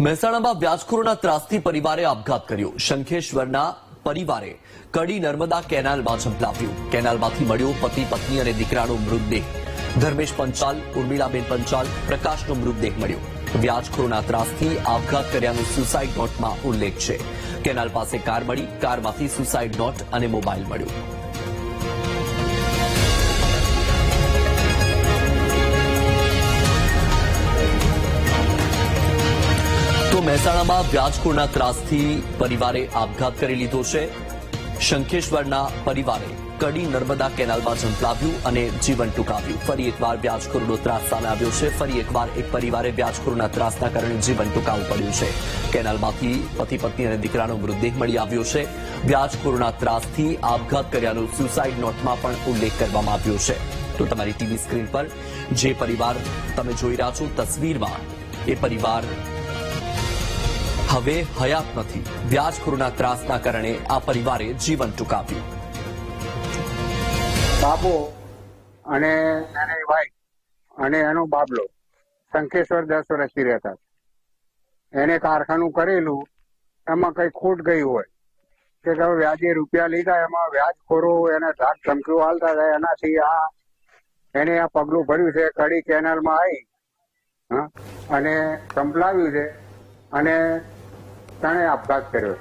મહેસાણામાં વ્યાજખોરોના ત્રાસથી પરિવારે આપઘાત કર્યો. શંખેશ્વરના પરિવારે કડી નર્મદા કેનાલમાં ઝંપલાવ્યું કેનાલમાંથી મળ્યો પતિ, પત્ની અને દીકરાનો મૃતદેહ. ધર્મેશ પંચાલ, ઉર્મિલાબેન પંચાલ, પ્રકાશનો મૃતદેહ મળ્યો. વ્યાજખોરોના ત્રાસથી આપઘાત કર્યાનો સુસાઇડ નોટમાં ઉલ્લેખ છે. કેનાલ પાસે કાર મળી, કારમાંથી સુસાઇડ નોટ અને મોબાઈલ મળ્યો. મહેસાણામાં વ્યાજખોરના ત્રાસથી પરિવારે આપઘાત કરી લીધો છે. શંખેશ્વરના પરિવારે કડી નર્મદા કેનાલમાં ઝંપલાવ્યું અને જીવન ટૂંકાવ્યું. ફરી એકવાર વ્યાજખોરનો ત્રાસ સામે આવ્યો છે. ફરી એકવાર એક પરિવારે વ્યાજખોરના ત્રાસના કારણે જીવન ટૂંકાવવું પડ્યું છે. કેનાલમાંથી પતિ પત્ની અને દીકરાનો મૃતદેહ મળી આવ્યો છે. વ્યાજખોરના ત્રાસથી આપઘાત કર્યાનો સુસાઇડ નોટમાં પણ ઉલ્લેખ કરવામાં આવ્યો છે. તો તમારી ટીવી સ્ક્રીન પર જે પરિવાર તમે જોઈ રહ્યા છો, તસવીરમાં એ પરિવાર હવે હયાત નથી. વ્યાજખોરોના ત્રાસના કારણે આ પરિવારે જીવન ટૂંકાવ્યું. બાબો અને ભાઈ અને એનો બાબલો શંખેશ્વર દસ વર્ષથી રહેતા એને કારખાનું કરેલું, એમાં કઈ ખોટ ગઈ હોય કે વ્યાજે રૂપિયા લીધા, એમાં વ્યાજખોરો એને ધાક ધમકીઓ હાલતા હતા એનાથી આ એને આ પગલું ભર્યું છે, કડી કેનાલમાં આવી અને સંભળાવ્યું છે, અને તણે આપઘાત કર્યો